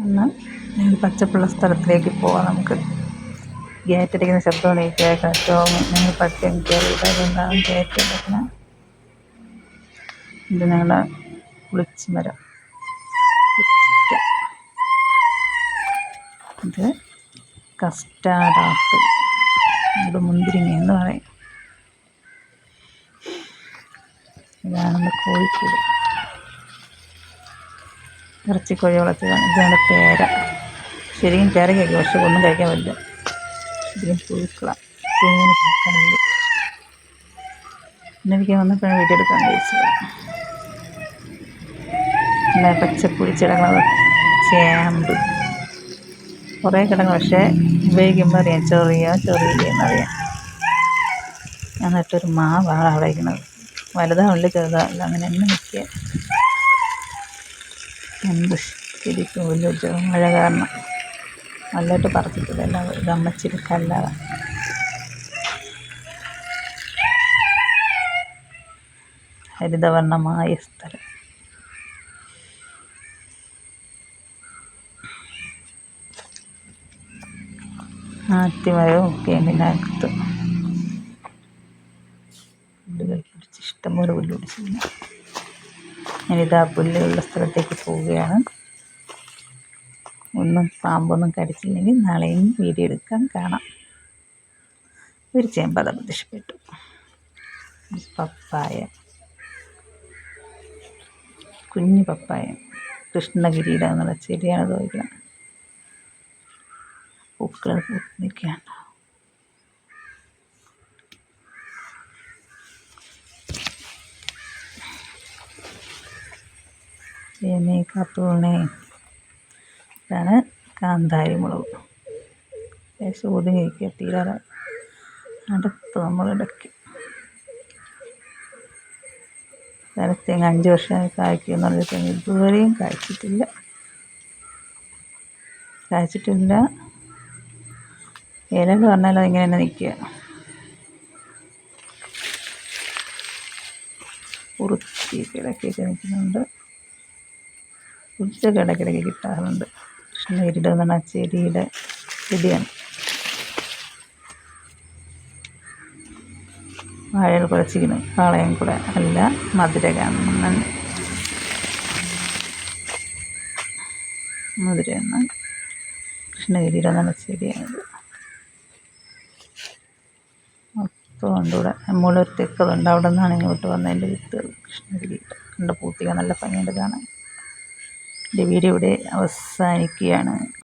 ഞങ്ങൾ പച്ചപ്പുള്ള സ്ഥലത്തിലേക്ക് പോവാം നമുക്ക്. ഗേറ്റ് അടിക്കുന്ന ശബ്ദമാണ് ഈ കേൾക്കാം ഏറ്റവും ഞങ്ങൾ പട്ടിയും കയറിയിട്ട് ഗേറ്റ് അടിക്കുന്ന ഇത് ഞങ്ങളുടെ കുളിച്ചുമരം. ഇത് കസ്റ്റാർഡ് ആപ്പിൾ. ഇവിടെ മുന്തിരിങ്ങ എന്ന് പറയും. ഇതാണ് കോഴിക്കോട്. ഇറച്ചിക്കോഴി വളർത്തിയതാണ് ഇതാണ് പേര. ശരിക്കും പേര കഴിക്കും പക്ഷെ ഒന്നും കഴിക്കാൻ പറ്റില്ല. ഇതിലും പുഴുക്കളാണ് എനിക്ക് വന്നപ്പോഴാണ് വീട്ടിലെടുക്കാൻ കഴിച്ചത് പിന്നെ പച്ചപ്പുളിച്ചിടങ്ങളത് ചേമ്പ്. കുറേ കിടങ്ങ് പക്ഷേ ഉപയോഗിക്കുമ്പോൾ അറിയാം ചെറിയ ചെറിയ എന്നറിയാം ഞാൻ നട്ടൊരു മാവാണ് അവിടെ ഇരിക്കുന്നത്. ഉള്ളിൽ ചെറുതാവില്ല അങ്ങനെ തന്നെ നിൽക്കുക. എന്ത് ശരിക്കും വലിയ മഴ കാരണം നല്ലതായിട്ട് പറിച്ചിട്ടില്ല എല്ലാം ഗമ്മച്ചിരി കല്ലാണ് ഹരിതവർണമായ സ്ഥലം. ആത്തിമരവും കേമിനകത്ത്. പുല്ലുകൾ പിടിച്ച് ഇഷ്ടംപോലെ പുല്ല് ഞാനിതാ പുല്ലുള്ള സ്ഥലത്തേക്ക് പോവുകയാണ്. ഒന്നും പാമ്പൊന്നും കടിച്ചില്ലെങ്കിൽ നാളെയും വീഡിയോ എടുക്കാൻ കാണാം. ഒരു ചേമ്പത പ്രത്യക്ഷപ്പെട്ടു. പപ്പായ. കുഞ്ഞു പപ്പായ. കൃഷ്ണഗിരിയുടെ എന്നുള്ള ചെടിയാണ് തോന്നിക്കുന്നത്. പൂക്കൾ നിൽക്കുകയാണ്. പിന്നെ കത്തൂണേ ഇതാണ് കാന്താരി മുളക്. ലേശം ഒതുങ്ങിയിരിക്കുക തീരാറ അടുത്ത് നമ്മൾ ഇടയ്ക്ക്. തേങ്ങ അഞ്ച് വർഷമായി കായ്ക്കും പറഞ്ഞിട്ട് തെങ്ങ് ഇതുവരെയും കായ്ച്ചിട്ടില്ല. കായ്ച്ചിട്ടില്ല. ഇല എന്ന് പറഞ്ഞാൽ അതിങ്ങനെ തന്നെ നിൽക്കുക. ഉറുത്തി കിടക്കിയൊക്കെ നിൽക്കുന്നുണ്ട്. കുറിച്ചൊക്കെ ഇടയ്ക്കിടയ്ക്ക് കിട്ടാറുണ്ട്. കൃഷ്ണഗിരിയുടെ എന്ന് പറഞ്ഞാൽ ചെടിയുടെ ചെടിയാണ് വാഴകൾ കുറച്ചിരിക്കുന്നു കാളയും കൂടെ അല്ല മധുരകണ്ണൻ മധുരകണ്ണൻ കൃഷ്ണഗിരിയുടെ നല്ല ചെടിയാണിത് മൊത്തം ഉണ്ട് ഇവിടെ. നമ്മളൊരു തെക്കതുണ്ട് അവിടെ നിന്നാണ് ഇങ്ങോട്ട് വന്നതിന്റെ വിത്തുകൾ കൃഷ്ണഗിരി കണ്ട് പൂത്തിക നല്ല ഭംഗിയുണ്ട് കാണാൻ. എന്റെ വീഡിയോ ഇവിടെ അവസാനിക്കുകയാണ്.